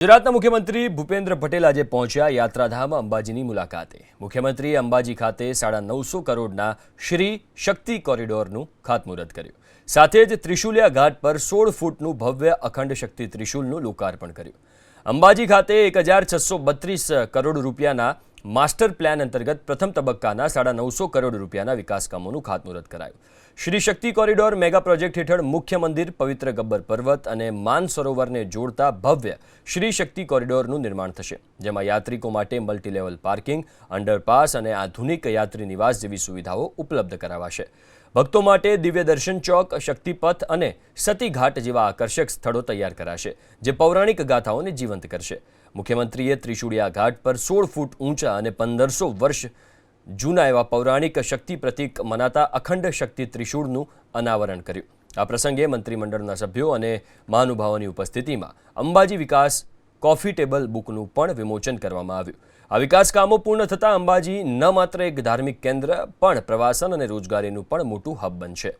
ગુજરાતના મુખ્યમંત્રી ભૂપેન્દ્ર પટેલ આજે પહોંચ્યા યાત્રાધામ અંબાજીની મુલાકાતે. મુખ્યમંત્રીએ અંબાજી ખાતે સાડા નવસો કરોડના શ્રી શક્તિ કોરિડોરનું ખાતમુહૂર્ત કર્યું. સાથે જ ત્રિશુલિયા ઘાટ પર સોળ ફૂટનું ભવ્ય અખંડ શક્તિ ત્રિશુલનું લોકાર્પણ કર્યું. અંબાજી ખાતે એક હજાર છસો બત્રીસ કરોડ રૂપિયાના માસ્ટર પ્લાન અંતર્ગત પ્રથમ તબક્કાના સાડા નવસો કરોડ રૂપિયાના વિકાસ કામોનું ખાતમુહૂર્ત કરાયું. Shri Shakti corridor mega project હેઠળ મુખ્ય મંદિર, પવિત્ર ગબ્બર પર્વત અને માન સરોવરને જોડતા ભવ્ય શ્રી શક્તિ કોરિડોરનું નિર્માણ થશે, જેમાં યાત્રિકો માટે મલ્ટીલેવલ પાર્કિંગ, અંડરપાસ અને આધુનિક યાત્રી નિવાસ જેવી સુવિધાઓ ઉપલબ્ધ કરાવાશે. ભક્તો માટે દિવ્ય દર્શન ચોક, શક્તિપથ અને સતીઘાટ જેવા આકર્ષક સ્થળો તૈયાર કરાશે, જે પૌરાણિક ગાથાઓને જીવંત કરશે. મુખ્યમંત્રીએ ત્રિશુળિયા ઘાટ પર સોળ ફૂટ ઊંચા અને પંદરસો વર્ષ જૂના એવા પૌરાણિક શક્તિ પ્રતીક મનાતા અખંડ શક્તિ ત્રિશૂળનું અનાવરણ કર્યું. આ પ્રસંગે મંત્રીમંડળના સભ્યો અને મહાનુભાવોની ઉપસ્થિતિમાં અંબાજી વિકાસ કોફી ટેબલ બુકનું પણ વિમોચન કરવામાં આવ્યું. આ વિકાસ કામો પૂર્ણ થતાં અંબાજી ન માત્ર એક ધાર્મિક કેન્દ્ર, પણ પ્રવાસન અને રોજગારીનું પણ મોટું હબ બનશે.